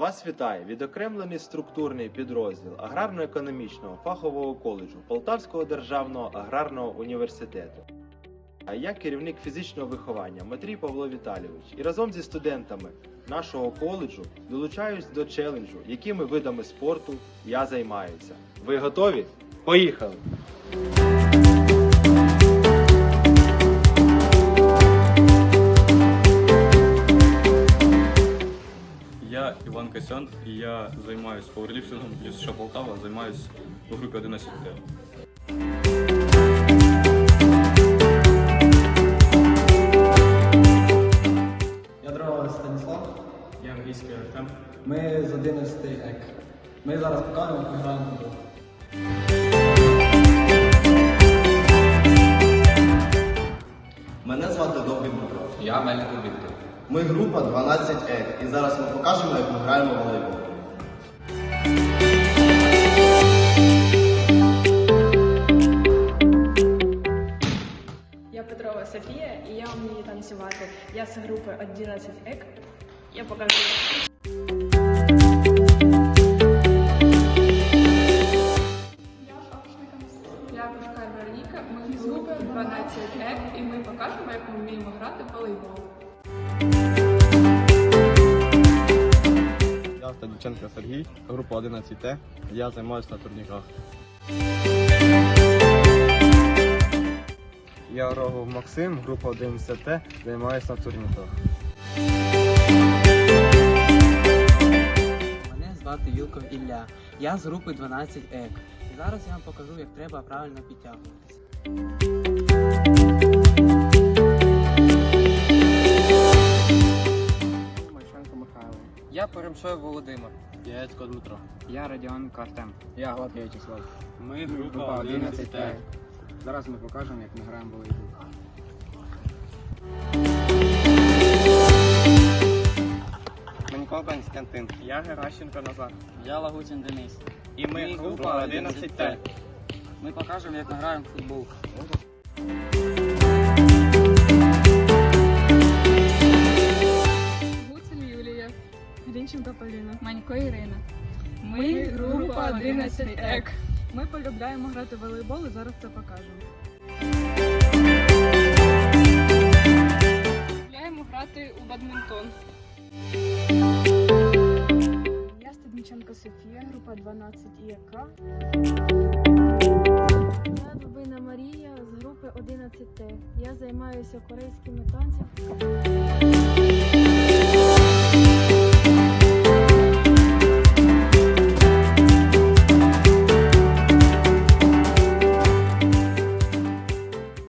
Вас вітає відокремлений структурний підрозділ аграрно-економічного фахового коледжу Полтавського державного аграрного університету. А я керівник фізичного виховання Матрій Павло Віталійович і разом зі студентами нашого коледжу долучаюсь до челенджу, якими видами спорту я займаюся. Ви готові? Поїхали! Я Іван Касян, і я займаюся пауерліфтингом із США Полтава, займаюся у групі 11 т Я дрова Станіслав. Я англійський Артем. Ми з 11 ек. Ми зараз покажемо, як ми граємо в футбол. Мене звати Довгий Дмитро. Я Мельников Віктор. Ми група 12 Ек, і зараз ми покажемо, як ми граємо волейбол. Я Петрова Софія і я вмію танцювати. Я з групи 11 ек. Я покажу. Я Пушкар Вероніка, ми з групи 12 ек і ми покажемо, як ми вміємо грати в волейбол. Я Сергій, група 11Т. Я займаюся на турніках. Я Рогов Максим, група 11Т, займаюся на турніках. Мене звати Вілков Ілля. Я з групи 12 ек. Зараз я вам покажу, як треба правильно підтягуватися. Я Перемшов Володимир. Я Яцько Дмитро. Я Радіон Артем. Я Глад В'ячеслав. Ми Група 11 ек. Зараз ми покажемо, як ми граємо в волейбол. Манько Константин. Я Геращенко Назар. Я Лагутін Денис. І ми група 11Т. Ми покажемо, як ми граємо в футбол. Грінченко Поліна. Манько Ірина. Ми група 11 ек. Ми полюбляємо грати в волейбол і зараз це покажемо. Гуляємо грати у бадмінтон. Я Стадніченко Софія, група 12 ІК. Я Дубина Марія з групи 11Т. Я займаюся корейськими танцями.